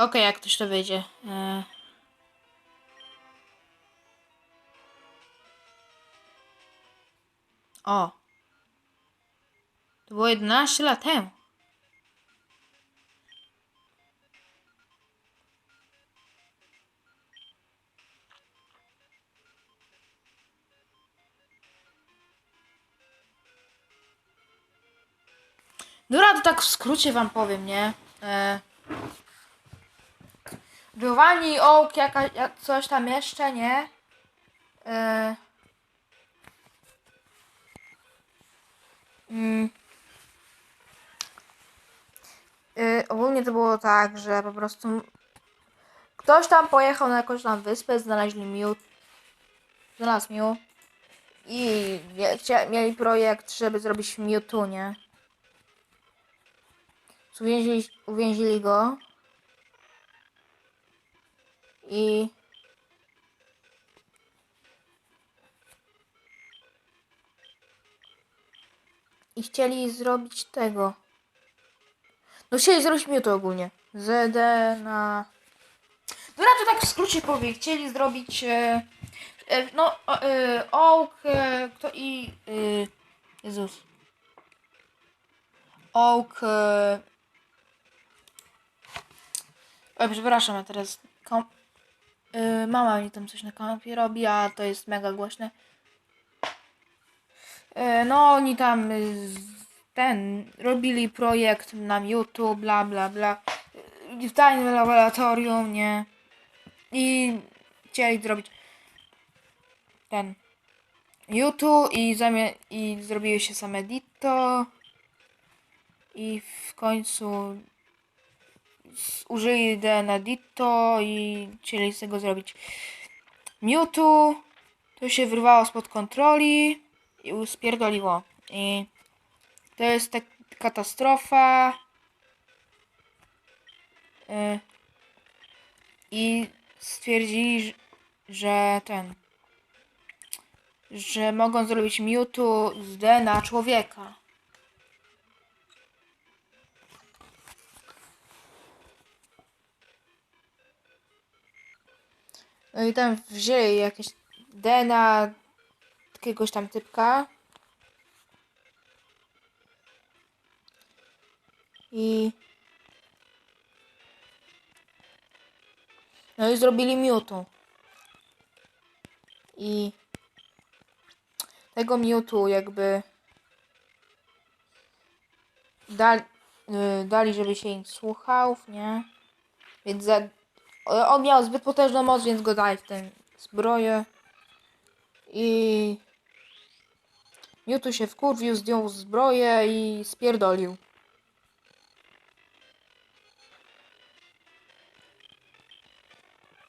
Okej, jak ktoś to wyjdzie. E... O. To było 11 lat temu. Dobra, to tak w skrócie wam powiem, nie? E... Giovanni Oak, jaka, jak coś tam jeszcze, nie? E... Mm. Y, ogólnie to było tak, że po prostu ktoś tam pojechał na jakąś tam wyspę, znaleźli miód, znalazł miód i chcia- mieli projekt, żeby zrobić Mewtwo, nie? Uwięzili, uwięzili go i i chcieli zrobić tego. No chcieli zrobić Mewtwo ogólnie. ZD na... Dobra, to tak w skrócie powiem. Chcieli zrobić... E, e, no, e, Oak, e, kto i... E, Jezus. Oak... E, Oj, przepraszam, ja teraz... E, mama mi tam coś na kanapie robi, a to jest mega głośne. E, No, oni tam y, ten robili projekt na YouTube, bla bla bla. Y, W tajnym laboratorium, nie? I chcieli zrobić ten YouTube i, i zrobiły się same Ditto. I w końcu DNA Ditto i chcieli z tego zrobić Mewtwo. To się wyrwało spod kontroli i uspierdoliło. I to jest tak katastrofa. Y, I stwierdzili, że ten. Że mogą zrobić Mewtwo z DNA człowieka. No i tam wzięli jakieś DNA jakiegoś tam typka. I... No i zrobili Mewtwo. I... Tego Mewtwo jakby... Dali, y, dali, żeby się im słuchał, nie? Więc za... o- On miał zbyt potężną moc, więc go dali w tę zbroję. I... Mewtwo się wkurwił, zdjął zbroję i spierdolił.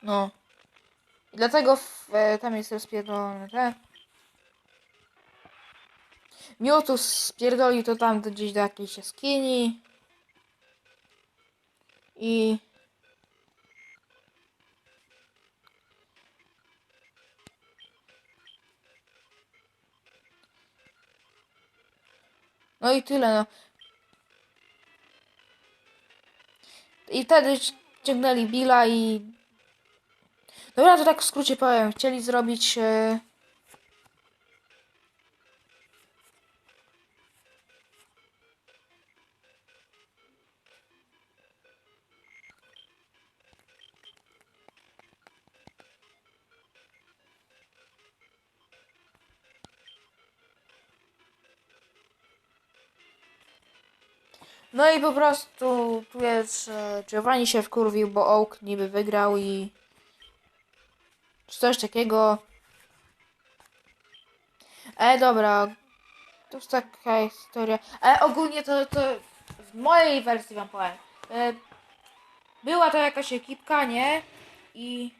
No. I dlatego w, e, tam jest rozpierdolone te. Mewtwo spierdolił to tam gdzieś do jakiejś jaskini. I... No i tyle, no. I wtedy ciągnęli Billa i... Dobra, to tak w skrócie powiem. Chcieli zrobić... E... No i po prostu tu jest, że Giovanni się wkurwił, bo Oak niby wygrał i coś takiego. E, dobra, to jest taka historia. Ale ogólnie to, to w mojej wersji wam powiem. E, była to jakaś ekipka, nie? I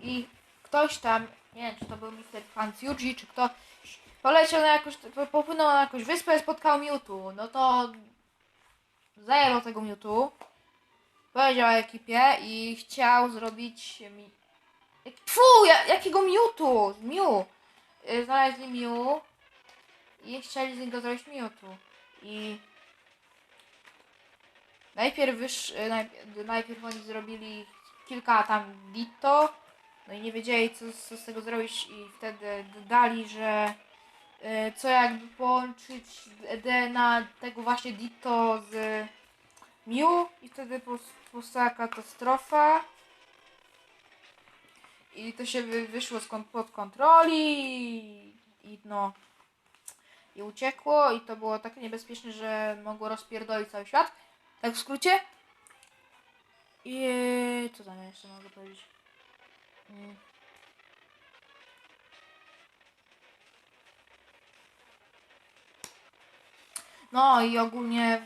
i ktoś tam, nie wiem, czy to był Mr. Fanciucci, czy kto, poleciał na jakąś, po- popłynął na jakąś wyspę, spotkał Mewtwo. No to zajęło tego Mewtwo, powiedział ekipie i chciał zrobić mi... Jakiego Mewtwo? Mew. Y, Znaleźli Mew i chcieli z niego zrobić Mewtwo. I e, najpierw, najpierw oni zrobili kilka tam ditto, no i nie wiedzieli co, co z tego zrobić i wtedy dodali, że co jakby połączyć DNA tego właśnie ditto z Mew i wtedy powstała katastrofa i to się wy, wyszło kon- pod kontroli i, no i uciekło i to było tak niebezpieczne, że mogło rozpierdolić cały świat. Tak w skrócie. I co tam jeszcze mogę powiedzieć? Mm. No i ogólnie.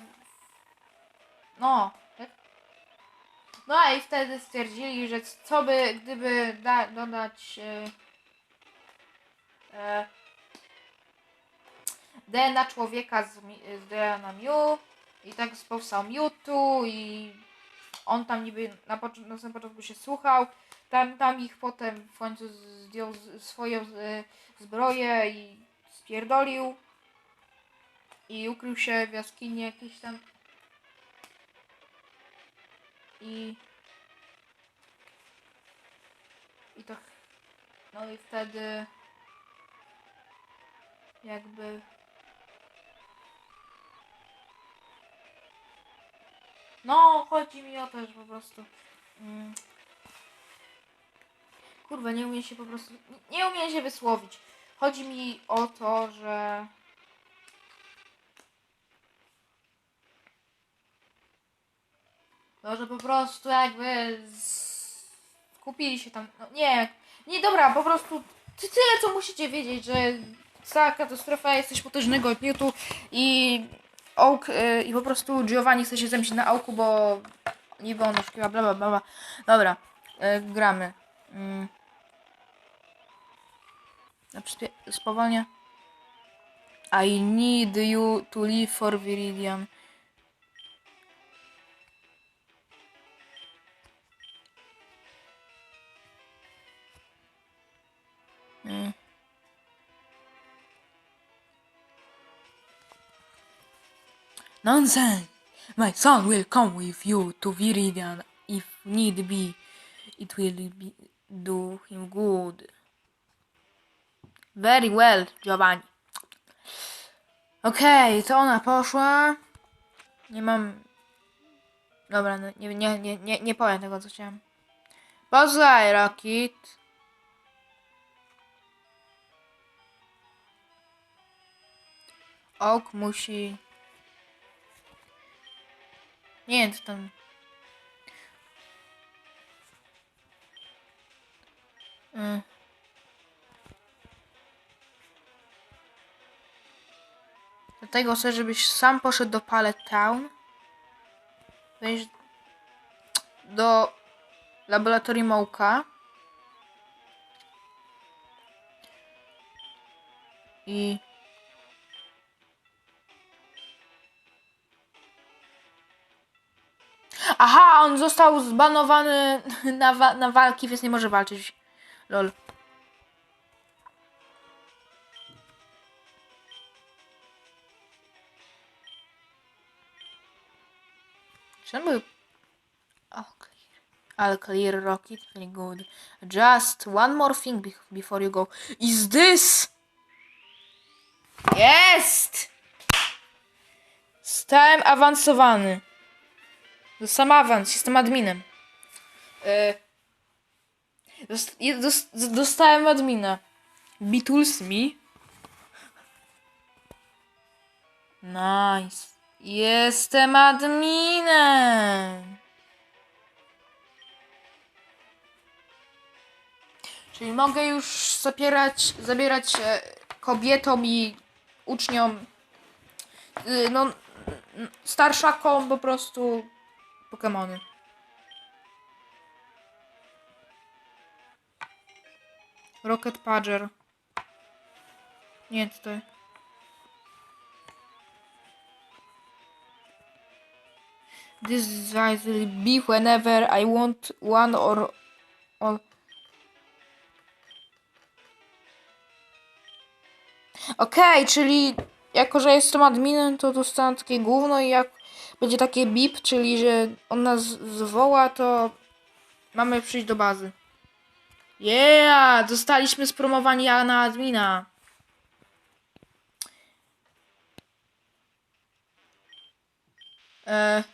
No. tak? No i wtedy stwierdzili, że co by, gdyby da, dodać e, e, DNA człowieka z, z DNA Mew i tak powstał Mewtwo i on tam niby na, pocz- na samym początku się słuchał, tam, tam ich potem w końcu zdjął z- swoją z, zbroję i spierdolił i ukrył się w jaskini jakiejś tam. I i to no i wtedy jakby no chodzi mi o to, że po prostu mm, kurwa nie umiem się po prostu nie, umiem się wysłowić. Chodzi mi o to, że no, że po prostu jakby z... kupili się tam, no nie, nie dobra, po prostu ty tyle co musicie wiedzieć, że cała katastrofa jest coś potężnego Newtu i Oak y, i po prostu Giovanni chce się zemścić na Oaku, bo niby on oszukiwa, bla bla bla. Dobra, y, gramy. Mm. Przyspie- Spowolnie. I need you to leave for Viridian. Nonsense! My son will come with you to Viridian if need be. It will be, do him good. Very well, Giovanni. Okej, to ona poszła. Nie mam. Dobra, no, nie, nie, nie, nie, nie powiem tego, co chciałem. Poznaj, Rocket. Ok musi. Nie wiem, co tam. Mm. Dlatego chcę, żebyś sam poszedł do Pallet Town. Weź do laboratorium Ołka. I On został zbanowany na, wa- na walki, więc nie może walczyć. Lol. Czemu? Clear. I'll clear rocket. Very good. Just one more thing be- before you go. Is this? Jest! Stałem awansowany. Dostałem awans, jestem adminem. Dos, dostałem admina. Beatles me. Nice. Jestem adminem. Czyli mogę już zabierać, zabierać e, kobietom i uczniom, y, no, starszakom po prostu Pokemony. Rocket Pager. Nie, tutaj. This device will be whenever I want one or all. Okej, czyli jako, że jestem adminem, to dostałem takie gówno i jak będzie takie bip, czyli że on nas zwoła, to mamy przyjść do bazy. Yeah! Zostaliśmy spromowani na admina. E,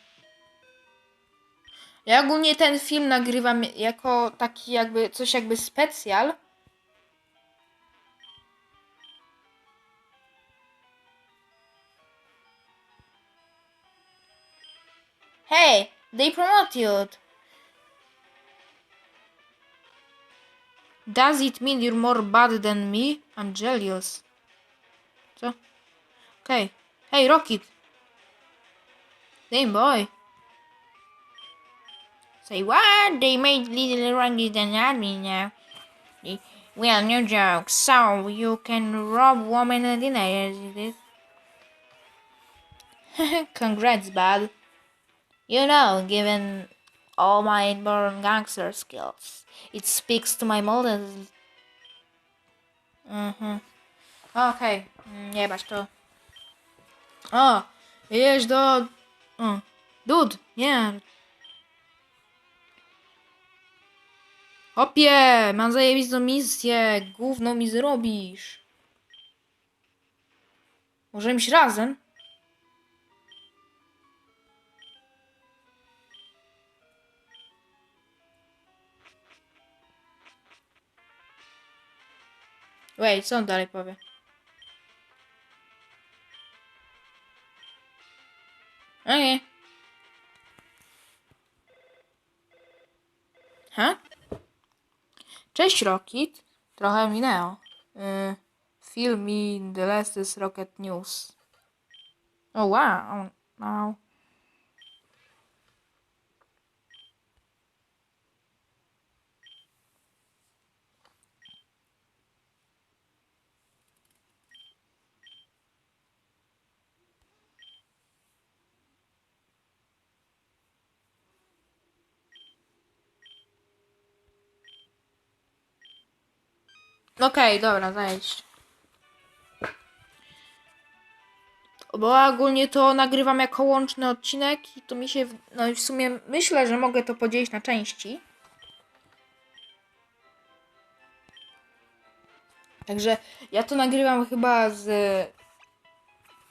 ja ogólnie ten film nagrywam jako taki jakby, coś jakby specjal. Hey, they promote you. Does it mean you're more bad than me? I'm jealous. Co? Okay. Hey, Rocket. Damn boy. Say what? They made little Randy than admin now. Well, no joke. So you can rob women and dinner, is it? Congrats, bud. You know, given all my inborn gangster skills, it speaks to my models. Mhm. Okej, mm, nie bać to. O, jedź do... O, dud, nie. Hopie, mam zajebistą misję, gówno mi zrobisz. Możemy iść razem? Wait, co on dalej powie? Okej. Ha? Cześć Rocket. Trochę minęło. Y, film the latest Rocket News. O wow. wow. Okej, dobra, zajedź. Bo ogólnie to nagrywam jako łączny odcinek i to mi się, no i w sumie myślę, że mogę to podzielić na części. Także ja to nagrywam chyba z...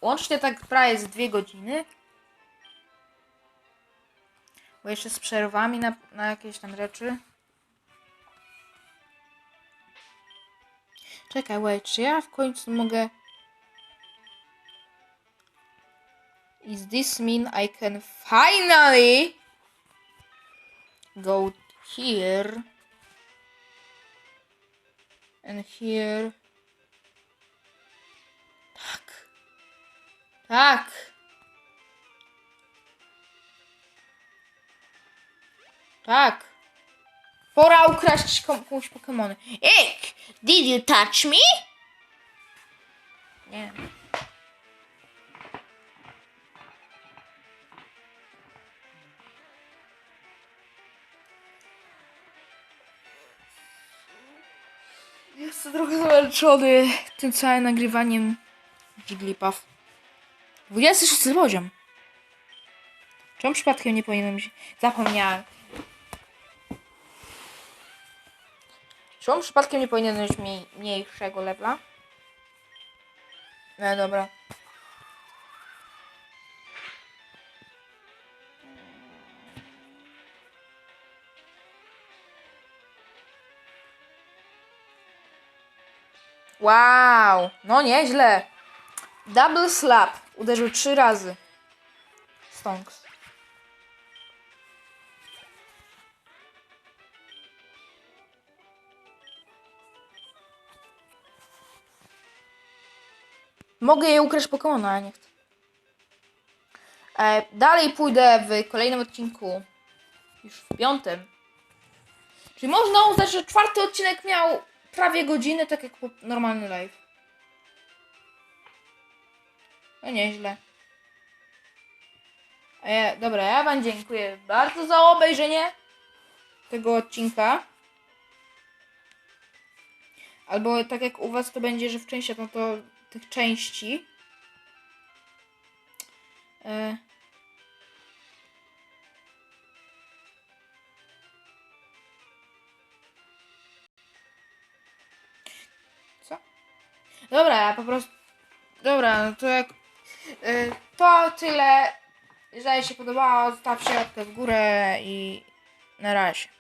Łącznie tak prawie z dwie godziny. Bo jeszcze z przerwami na, na jakieś tam rzeczy. Czekaj, wait, czy ja w końcu mogę... Is this mean I can finally go here and here? Tak. Tak. Tak. Pora ukraść komuś Pokemony. Ick! Did you touch me? Nie. Jestem trochę zmęczony tym całym nagrywaniem Jigglypuff. 26 poziom. Czemu przypadkiem nie powinienem się... Zapomniałem. Czemu przypadkiem nie powinienem mieć mniej, mniejszego levela? No dobra. Wow, no nieźle. Double slap. Uderzył trzy razy. Stonks. Mogę je ukraść Pokemona, ale nie chcę. E, dalej pójdę w kolejnym odcinku. Już w piątym. Czyli można uznać, że czwarty odcinek miał prawie godzinę, tak jak normalny live. No nieźle. Ja, dobra, ja wam dziękuję bardzo za obejrzenie tego odcinka. Albo tak jak u was to będzie, że w częściach, no to tych części. E, co? Dobra, ja po prostu... Dobra, no to jak... E, to tyle. Jeżeli się podobało, zostawcie łapkę w górę i na razie.